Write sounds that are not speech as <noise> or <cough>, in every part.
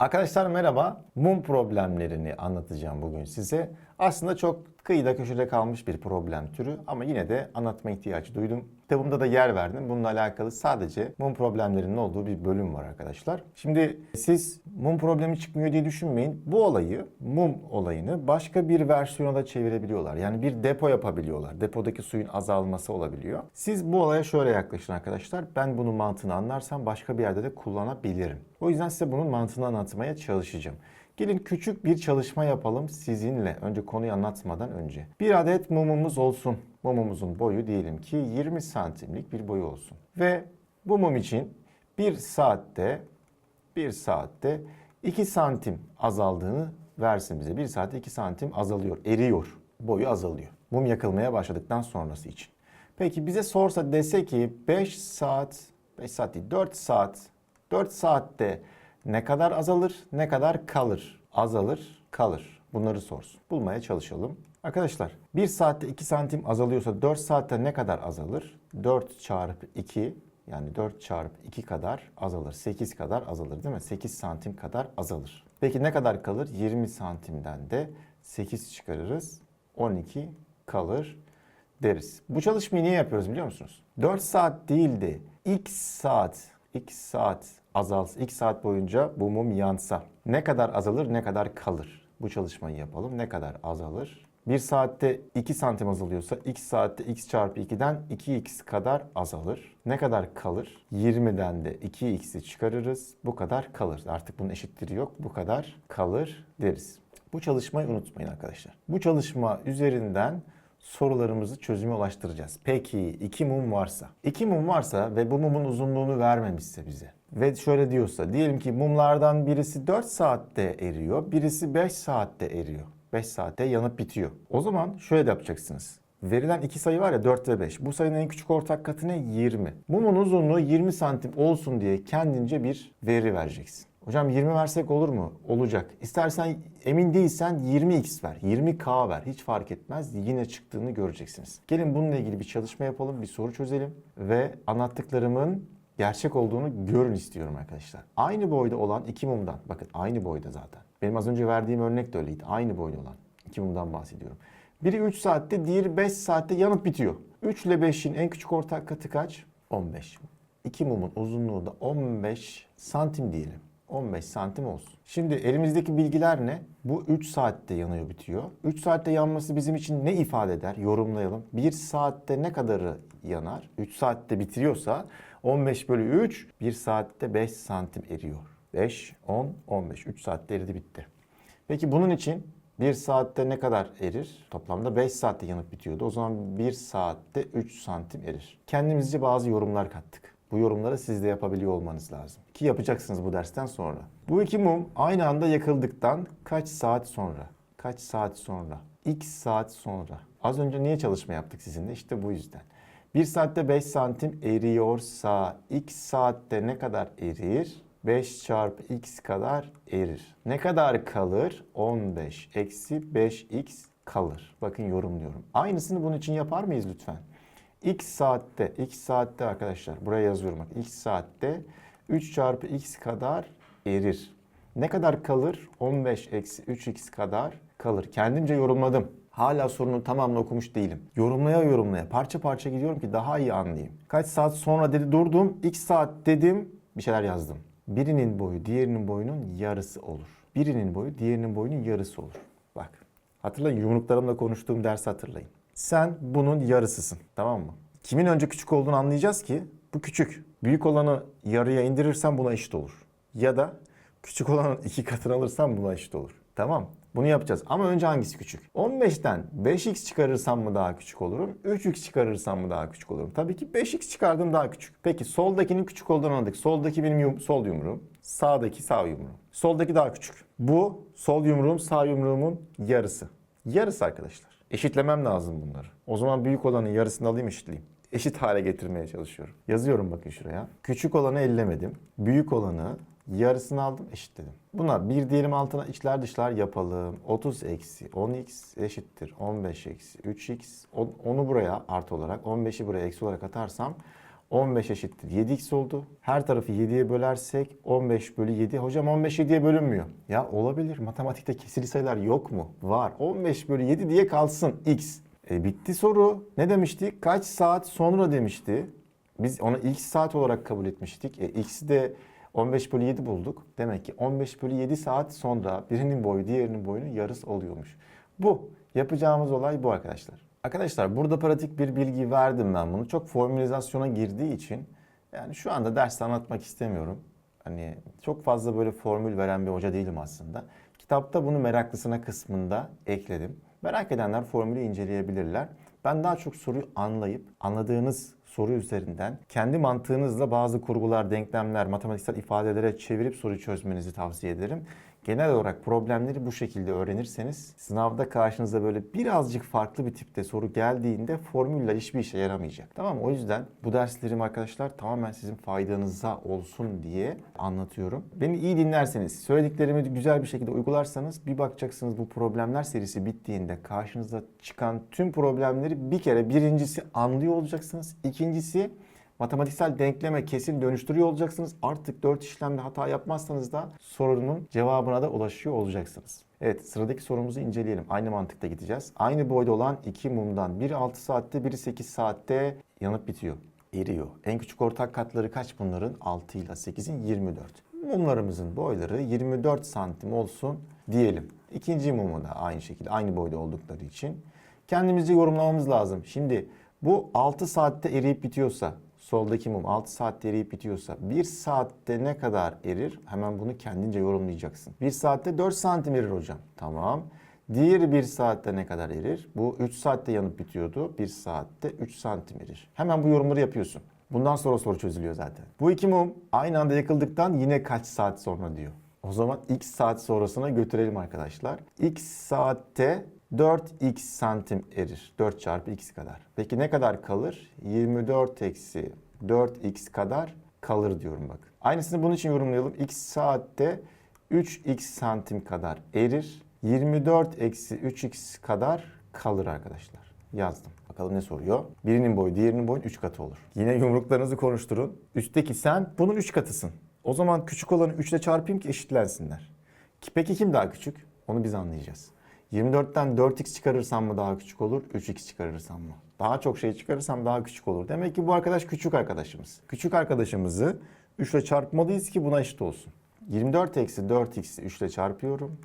Arkadaşlar merhaba. Mum problemlerini anlatacağım bugün size. Aslında çok kıyıda köşede kalmış bir problem türü ama yine de anlatma ihtiyacı duydum. Kitabımda da yer verdim. Bununla alakalı sadece mum problemlerinin olduğu bir bölüm var arkadaşlar. Şimdi siz mum problemi çıkmıyor diye düşünmeyin. Bu olayı, mum olayını başka bir versiyona da çevirebiliyorlar. Yani bir depo yapabiliyorlar. Depodaki suyun azalması olabiliyor. Siz bu olaya şöyle yaklaşın arkadaşlar. Ben bunun mantığını anlarsam başka bir yerde de kullanabilirim. O yüzden size bunun mantığını anlatmaya çalışacağım. Gelin küçük bir çalışma yapalım sizinle. Önce konuyu anlatmadan önce. Bir adet mumumuz olsun. Mumumuzun boyu diyelim ki 20 santimlik bir boyu olsun. Ve bu mum için bir saatte bir saatte 2 santim azaldığını versin bize. Bir saatte 2 santim azalıyor, eriyor. Boyu azalıyor. Mum yakılmaya başladıktan sonrası için. Peki bize sorsa dese ki 5 saat, 5 saat değil 4 saat, 4 saatte ne kadar azalır, ne kadar kalır? Azalır, kalır. Bunları sorsun. Bulmaya çalışalım. Arkadaşlar 1 saatte 2 santim azalıyorsa 4 saatte ne kadar azalır? 4 çarpı 2 yani 4 çarpı 2 kadar azalır. 8 kadar azalır değil mi? 8 santim kadar azalır. Peki ne kadar kalır? 20 santimden de 8 çıkarırız. 12 kalır deriz. Bu çalışmayı niye yapıyoruz biliyor musunuz? 4 saat değil de x saat, x saat azalsa, x saat boyunca bu mum yansa ne kadar azalır, ne kadar kalır? Bu çalışmayı yapalım. Ne kadar azalır? 1 saatte 2 santim azalıyorsa x saatte x çarpı 2'den 2x kadar azalır. Ne kadar kalır? 20'den de 2x'i çıkarırız. Bu kadar kalır. Artık bunun eşitleri yok. Bu kadar kalır deriz. Bu çalışmayı unutmayın arkadaşlar. Bu çalışma üzerinden sorularımızı çözüme ulaştıracağız. Peki iki mum varsa, iki mum varsa ve bu mumun uzunluğunu vermemişse bize ve şöyle diyorsa diyelim ki mumlardan birisi 4 saatte eriyor, birisi 5 saatte eriyor. 5 saatte yanıp bitiyor. O zaman şöyle yapacaksınız. Verilen iki sayı var ya 4 ve 5. Bu sayının en küçük ortak katı ne? 20. Mumun uzunluğu 20 santim olsun diye kendince bir veri vereceksin. Hocam 20 versek olur mu? Olacak. İstersen emin değilsen 20x ver, 20k ver. Hiç fark etmez. Yine çıktığını göreceksiniz. Gelin bununla ilgili bir çalışma yapalım, bir soru çözelim ve anlattıklarımın gerçek olduğunu görün istiyorum arkadaşlar. Aynı boyda olan iki mumdan, bakın aynı boyda zaten. Benim az önce verdiğim örnek de öyleydi. Aynı boyda olan iki mumdan bahsediyorum. Biri 3 saatte, diğeri 5 saatte yanıp bitiyor. 3 ile 5'in en küçük ortak katı kaç? 15. İki mumun uzunluğu da 15 santim diyelim. 15 santim olsun. Şimdi elimizdeki bilgiler ne? Bu 3 saatte yanıyor bitiyor. 3 saatte yanması bizim için ne ifade eder? Yorumlayalım. 1 saatte ne kadarı yanar? 3 saatte bitiriyorsa 15 bölü 3 1 saatte 5 santim eriyor. 5, 10, 15. 3 saatte eridi bitti. Peki bunun için 1 saatte ne kadar erir? Toplamda 5 saatte yanıp bitiyordu. O zaman 1 saatte 3 santim erir. Kendimizce bazı yorumlar kattık. Bu yorumları siz de yapabiliyor olmanız lazım. Ki yapacaksınız bu dersten sonra. Bu iki mum aynı anda yakıldıktan kaç saat sonra? Kaç saat sonra? X saat sonra. Az önce niye çalışma yaptık sizinle? İşte bu yüzden. 1 saatte 5 santim eriyorsa x saatte ne kadar erir? 5 çarpı x kadar erir. Ne kadar kalır? 15 eksi 5x kalır. Bakın yorumluyorum. Aynısını bunun için yapar mıyız lütfen? X saatte, X saatte arkadaşlar buraya yazıyorum bak. X saatte 3 çarpı X kadar erir. Ne kadar kalır? 15 eksi 3X kadar kalır. Kendimce yorumladım. Hala sorunun tamamını okumuş değilim. Yorumlaya yorumlaya parça parça gidiyorum ki daha iyi anlayayım. Kaç saat sonra dedi durdum. X saat dedim bir şeyler yazdım. Birinin boyu diğerinin boyunun yarısı olur. Birinin boyu diğerinin boyunun yarısı olur. Bak hatırlayın yumruklarımla konuştuğum dersi hatırlayın. Sen bunun yarısısın tamam mı? Kimin önce küçük olduğunu anlayacağız ki bu küçük. Büyük olanı yarıya indirirsen buna eşit olur. Ya da küçük olanın <laughs> iki katını alırsan buna eşit olur. Tamam bunu yapacağız ama önce hangisi küçük? 15'ten 5x çıkarırsam mı daha küçük olurum? 3x çıkarırsam mı daha küçük olurum? Tabii ki 5x çıkardım daha küçük. Peki soldakinin küçük olduğunu anladık. Soldaki benim yum- sol yumruğum. Sağdaki sağ yumruğum. Soldaki daha küçük. Bu sol yumruğum sağ yumruğumun yarısı. Yarısı arkadaşlar. Eşitlemem lazım bunları. O zaman büyük olanın yarısını alayım eşitleyeyim. Eşit hale getirmeye çalışıyorum. Yazıyorum bakın şuraya. Küçük olanı ellemedim. Büyük olanı yarısını aldım eşitledim. Buna bir diyelim altına içler dışlar yapalım. 30 eksi 10x eşittir 15 eksi 3x. O- Onu buraya artı olarak 15'i buraya eksi olarak atarsam 15 eşittir 7x oldu. Her tarafı 7'ye bölersek 15 bölü 7. Hocam 15 7'ye bölünmüyor. Ya olabilir. Matematikte kesili sayılar yok mu? Var. 15 bölü 7 diye kalsın x. E, bitti soru. Ne demiştik? Kaç saat sonra demişti. Biz onu x saat olarak kabul etmiştik. E, x'i de 15 bölü 7 bulduk. Demek ki 15 bölü 7 saat sonra birinin boyu diğerinin boyunun yarısı oluyormuş. Bu. Yapacağımız olay bu arkadaşlar. Arkadaşlar burada pratik bir bilgi verdim ben bunu. Çok formülizasyona girdiği için yani şu anda derste anlatmak istemiyorum. Hani çok fazla böyle formül veren bir hoca değilim aslında. Kitapta bunu meraklısına kısmında ekledim. Merak edenler formülü inceleyebilirler. Ben daha çok soruyu anlayıp anladığınız soru üzerinden kendi mantığınızla bazı kurgular, denklemler, matematiksel ifadelere çevirip soruyu çözmenizi tavsiye ederim. Genel olarak problemleri bu şekilde öğrenirseniz sınavda karşınıza böyle birazcık farklı bir tipte soru geldiğinde formülle hiçbir işe yaramayacak. Tamam? O yüzden bu derslerim arkadaşlar tamamen sizin faydanıza olsun diye anlatıyorum. Beni iyi dinlerseniz, söylediklerimi güzel bir şekilde uygularsanız bir bakacaksınız bu problemler serisi bittiğinde karşınıza çıkan tüm problemleri bir kere birincisi anlıyor olacaksınız. İkincisi matematiksel denkleme kesin dönüştürüyor olacaksınız. Artık 4 işlemde hata yapmazsanız da sorunun cevabına da ulaşıyor olacaksınız. Evet sıradaki sorumuzu inceleyelim. Aynı mantıkta gideceğiz. Aynı boyda olan iki mumdan biri 6 saatte biri 8 saatte yanıp bitiyor. Eriyor. En küçük ortak katları kaç bunların? 6 ile 8'in 24. Mumlarımızın boyları 24 santim olsun diyelim. İkinci mumu da aynı şekilde aynı boyda oldukları için kendimizce yorumlamamız lazım. Şimdi bu 6 saatte eriyip bitiyorsa soldaki mum 6 saatte eriyip bitiyorsa 1 saatte ne kadar erir? Hemen bunu kendince yorumlayacaksın. 1 saatte 4 santim erir hocam. Tamam. Diğeri 1 saatte ne kadar erir? Bu 3 saatte yanıp bitiyordu. 1 saatte 3 santim erir. Hemen bu yorumları yapıyorsun. Bundan sonra soru çözülüyor zaten. Bu iki mum aynı anda yakıldıktan yine kaç saat sonra diyor. O zaman x saat sonrasına götürelim arkadaşlar. x saatte 4x santim erir. 4 çarpı x kadar. Peki ne kadar kalır? 24 eksi 4x kadar kalır diyorum bak. Aynısını bunun için yorumlayalım. x saatte 3x santim kadar erir. 24 eksi 3x kadar kalır arkadaşlar. Yazdım. Bakalım ne soruyor? Birinin boyu diğerinin boyun 3 katı olur. Yine yumruklarınızı konuşturun. Üstteki sen bunun 3 katısın. O zaman küçük olanı 3 ile çarpayım ki eşitlensinler. Ki Peki kim daha küçük? Onu biz anlayacağız. 24'ten 4x çıkarırsam mı daha küçük olur? 3x çıkarırsam mı? Daha çok şey çıkarırsam daha küçük olur. Demek ki bu arkadaş küçük arkadaşımız. Küçük arkadaşımızı 3 ile çarpmalıyız ki buna eşit olsun. 24 eksi 4x'i 3 ile çarpıyorum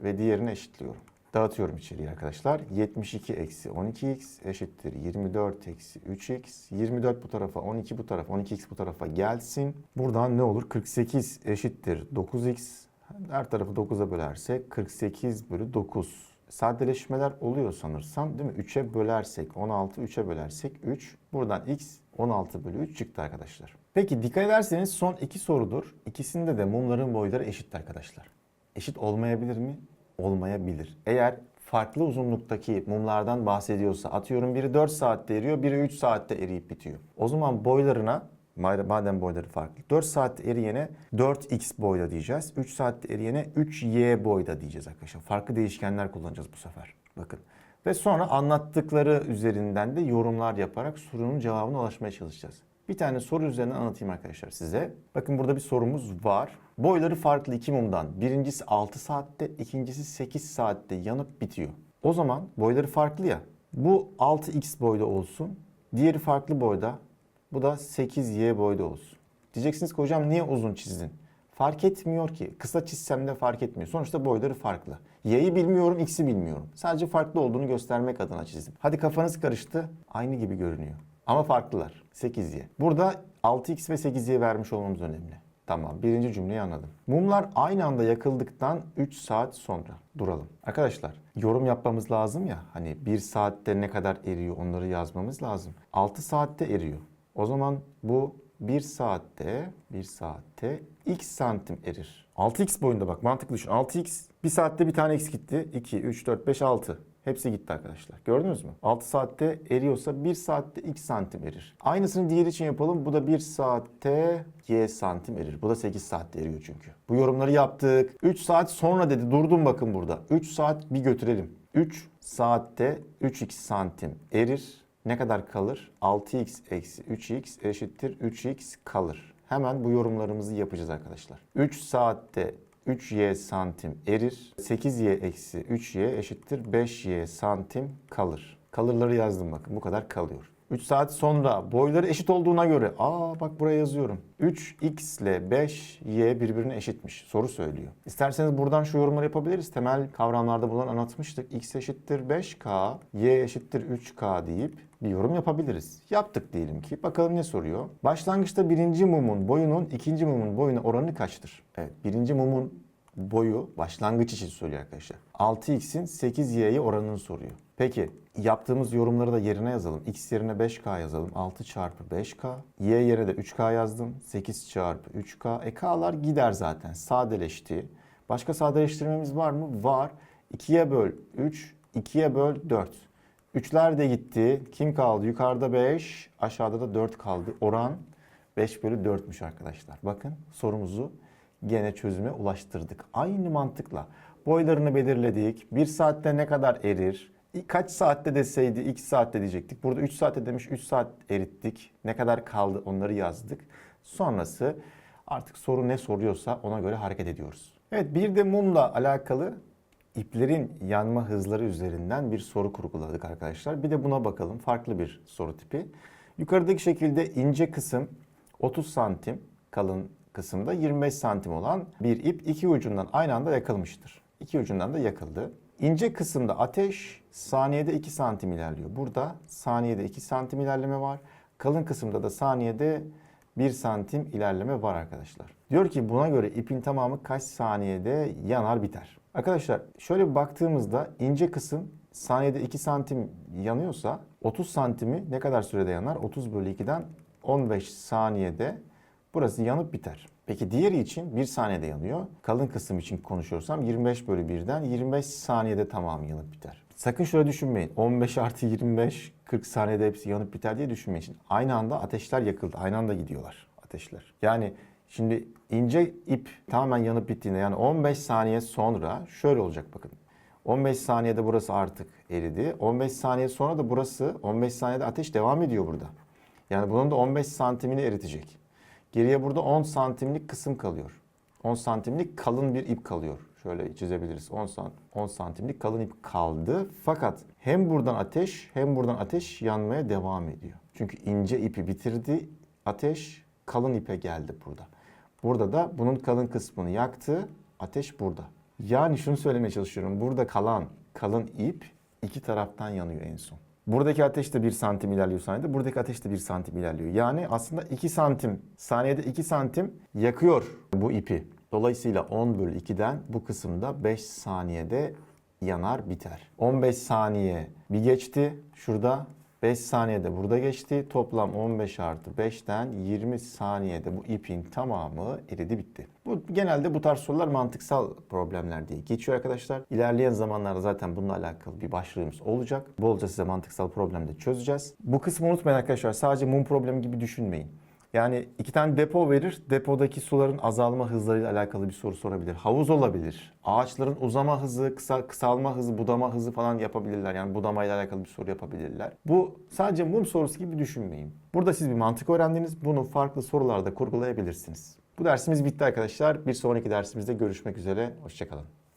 ve diğerini eşitliyorum. Dağıtıyorum içeriye arkadaşlar. 72 eksi 12x eşittir 24 eksi 3x. 24 bu tarafa 12 bu tarafa 12x bu tarafa gelsin. Buradan ne olur? 48 eşittir 9x. Her tarafı 9'a bölersek 48 bölü 9. Sadeleşmeler oluyor sanırsam değil mi? 3'e bölersek 16, 3'e bölersek 3. Buradan x 16 bölü 3 çıktı arkadaşlar. Peki dikkat ederseniz son iki sorudur. İkisinde de mumların boyları eşit arkadaşlar. Eşit olmayabilir mi? Olmayabilir. Eğer farklı uzunluktaki mumlardan bahsediyorsa atıyorum biri 4 saatte eriyor, biri 3 saatte eriyip bitiyor. O zaman boylarına madem boyları farklı. 4 saatte eriyene 4x boyda diyeceğiz. 3 saatte eriyene 3y boyda diyeceğiz arkadaşlar. Farklı değişkenler kullanacağız bu sefer. Bakın. Ve sonra anlattıkları üzerinden de yorumlar yaparak sorunun cevabına ulaşmaya çalışacağız. Bir tane soru üzerinden anlatayım arkadaşlar size. Bakın burada bir sorumuz var. Boyları farklı iki mumdan. Birincisi 6 saatte, ikincisi 8 saatte yanıp bitiyor. O zaman boyları farklı ya. Bu 6x boyda olsun. Diğeri farklı boyda. Bu da 8y boyda olsun. Diyeceksiniz ki hocam niye uzun çizdin? Fark etmiyor ki. Kısa çizsem de fark etmiyor. Sonuçta boyları farklı. Y'yi bilmiyorum, x'i bilmiyorum. Sadece farklı olduğunu göstermek adına çizdim. Hadi kafanız karıştı. Aynı gibi görünüyor. Ama farklılar. 8y. Burada 6x ve 8y vermiş olmamız önemli. Tamam birinci cümleyi anladım. Mumlar aynı anda yakıldıktan 3 saat sonra duralım. Arkadaşlar yorum yapmamız lazım ya hani 1 saatte ne kadar eriyor onları yazmamız lazım. 6 saatte eriyor. O zaman bu 1 saatte 1 saatte x santim erir. 6x boyunda bak mantıklı düşün. 6x 1 saatte bir tane x gitti. 2, 3, 4, 5, 6. Hepsi gitti arkadaşlar. Gördünüz mü? 6 saatte eriyorsa 1 saatte x santim erir. Aynısını diğer için yapalım. Bu da 1 saatte y santim erir. Bu da 8 saatte eriyor çünkü. Bu yorumları yaptık. 3 saat sonra dedi. Durdum bakın burada. 3 saat bir götürelim. 3 saatte 3x santim erir. Ne kadar kalır? 6x eksi 3x eşittir 3x kalır. Hemen bu yorumlarımızı yapacağız arkadaşlar. 3 saatte 3y santim erir. 8y eksi 3y eşittir 5y santim kalır. Kalırları yazdım bakın bu kadar kalıyor. 3 saat sonra boyları eşit olduğuna göre aa bak buraya yazıyorum. 3x ile 5y birbirine eşitmiş. Soru söylüyor. İsterseniz buradan şu yorumları yapabiliriz. Temel kavramlarda bunları anlatmıştık. x eşittir 5k, y eşittir 3k deyip bir yorum yapabiliriz. Yaptık diyelim ki. Bakalım ne soruyor? Başlangıçta birinci mumun boyunun ikinci mumun boyuna oranı kaçtır? Evet birinci mumun boyu başlangıç için söylüyor arkadaşlar. 6x'in 8y'ye oranını soruyor. Peki yaptığımız yorumları da yerine yazalım. x yerine 5k yazalım. 6 çarpı 5k. y yerine de 3k yazdım. 8 çarpı 3k. E k'lar gider zaten. Sadeleşti. Başka sadeleştirmemiz var mı? Var. 2'ye böl 3, 2'ye böl 4. Üçler de gitti. Kim kaldı? Yukarıda 5, aşağıda da 4 kaldı. Oran 5 bölü 4'müş arkadaşlar. Bakın sorumuzu gene çözüme ulaştırdık. Aynı mantıkla boylarını belirledik. 1 saatte ne kadar erir? Kaç saatte deseydi 2 saatte diyecektik. Burada 3 saatte demiş 3 saat erittik. Ne kadar kaldı onları yazdık. Sonrası artık soru ne soruyorsa ona göre hareket ediyoruz. Evet bir de mumla alakalı iplerin yanma hızları üzerinden bir soru kurguladık arkadaşlar. Bir de buna bakalım. Farklı bir soru tipi. Yukarıdaki şekilde ince kısım 30 santim, kalın kısımda 25 santim olan bir ip iki ucundan aynı anda yakılmıştır. İki ucundan da yakıldı. İnce kısımda ateş saniyede 2 santim ilerliyor. Burada saniyede 2 santim ilerleme var. Kalın kısımda da saniyede 1 santim ilerleme var arkadaşlar. Diyor ki buna göre ipin tamamı kaç saniyede yanar biter. Arkadaşlar şöyle bir baktığımızda ince kısım saniyede 2 santim yanıyorsa 30 santimi ne kadar sürede yanar? 30 bölü 2'den 15 saniyede burası yanıp biter. Peki diğeri için 1 saniyede yanıyor. Kalın kısım için konuşuyorsam 25 bölü 1'den 25 saniyede tamamı yanıp biter. Sakın şöyle düşünmeyin. 15 artı 25 40 saniyede hepsi yanıp biter diye düşünmeyin. Şimdi aynı anda ateşler yakıldı. Aynı anda gidiyorlar ateşler. Yani şimdi ince ip tamamen yanıp bittiğinde yani 15 saniye sonra şöyle olacak bakın. 15 saniyede burası artık eridi. 15 saniye sonra da burası 15 saniyede ateş devam ediyor burada. Yani bunun da 15 santimini eritecek. Geriye burada 10 santimlik kısım kalıyor. 10 santimlik kalın bir ip kalıyor. Şöyle çizebiliriz. 10, sant 10 santimlik kalın ip kaldı. Fakat hem buradan ateş hem buradan ateş yanmaya devam ediyor. Çünkü ince ipi bitirdi. Ateş kalın ipe geldi burada. Burada da bunun kalın kısmını yaktı. Ateş burada. Yani şunu söylemeye çalışıyorum. Burada kalan kalın ip iki taraftan yanıyor en son. Buradaki ateş de 1 santim ilerliyor saniyede. Buradaki ateş de 1 santim ilerliyor. Yani aslında 2 santim, saniyede 2 santim yakıyor bu ipi. Dolayısıyla 10 bölü 2'den bu kısımda 5 saniyede yanar biter. 15 saniye bir geçti. Şurada 5 saniyede burada geçti. Toplam 15 artı 5'ten 20 saniyede bu ipin tamamı eridi bitti. Bu genelde bu tarz sorular mantıksal problemler diye geçiyor arkadaşlar. İlerleyen zamanlarda zaten bununla alakalı bir başlığımız olacak. Bolca size mantıksal problemde çözeceğiz. Bu kısmı unutmayın arkadaşlar. Sadece mum problemi gibi düşünmeyin. Yani iki tane depo verir. Depodaki suların azalma hızlarıyla alakalı bir soru sorabilir. Havuz olabilir. Ağaçların uzama hızı, kısa, kısalma hızı, budama hızı falan yapabilirler. Yani budamayla alakalı bir soru yapabilirler. Bu sadece mum sorusu gibi düşünmeyin. Burada siz bir mantık öğrendiniz. Bunu farklı sorularda kurgulayabilirsiniz. Bu dersimiz bitti arkadaşlar. Bir sonraki dersimizde görüşmek üzere. Hoşçakalın.